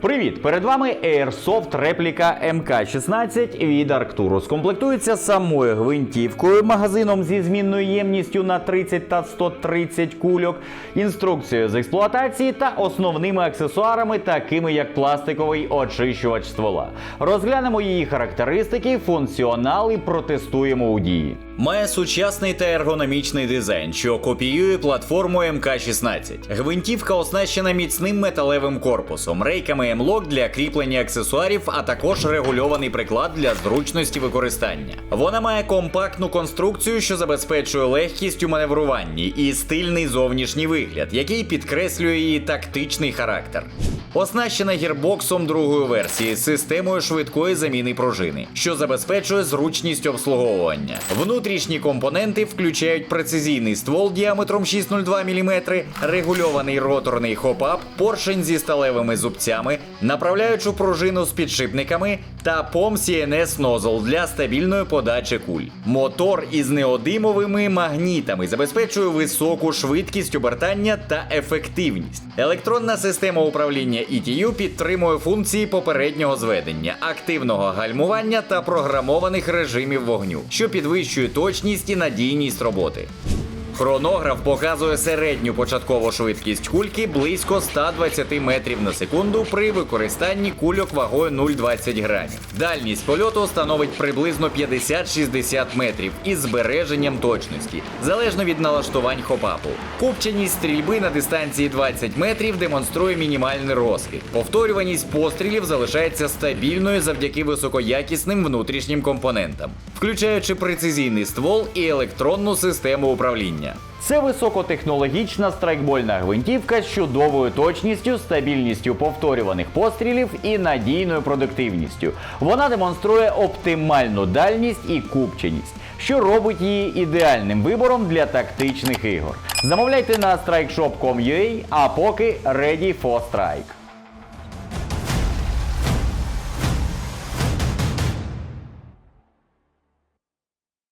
Привіт! Перед вами Airsoft репліка МК-16 від Arcturus. Комплектується самою гвинтівкою, магазином зі змінною ємністю на 30 та 130 кульок, інструкцією з експлуатації та основними аксесуарами, такими як пластиковий очищувач ствола. Розглянемо її характеристики, функціонал і протестуємо у дії. Має сучасний та ергономічний дизайн, що копіює платформу МК-16. Гвинтівка оснащена міцним металевим корпусом, рейками М-Lock для кріплення аксесуарів, а також регульований приклад для зручності використання. Вона має компактну конструкцію, що забезпечує легкість у маневруванні і стильний зовнішній вигляд, який підкреслює її тактичний характер. Оснащена гірбоксом другої версії з системою швидкої заміни пружини, що забезпечує зручність обслуговування. Внутрішні компоненти включають прецизійний ствол діаметром 6,02 мм, регульований роторний хопап, поршень зі сталевими зубцями, направляючу пружину з підшипниками та POM CNS нозл для стабільної подачі куль. Мотор із неодимовими магнітами забезпечує високу швидкість обертання та ефективність. Електронна система управління ETU підтримує функції попереднього зведення, активного гальмування та програмованих режимів вогню, що підвищує точність і надійність роботи. Хронограф показує середню початкову швидкість кульки близько 120 метрів на секунду при використанні кульок вагою 0,20 грамів. Дальність польоту становить приблизно 50-60 метрів із збереженням точності, залежно від налаштувань хопапу. Купченість стрільби на дистанції 20 метрів демонструє мінімальний розхід. Повторюваність пострілів залишається стабільною завдяки високоякісним внутрішнім компонентам, включаючи прецизійний ствол і електронну систему управління. Це високотехнологічна страйкбольна гвинтівка з чудовою точністю, стабільністю повторюваних пострілів і надійною продуктивністю. Вона демонструє оптимальну дальність і купченість, що робить її ідеальним вибором для тактичних ігор. Замовляйте на strikeshop.com.ua, а поки ready for strike.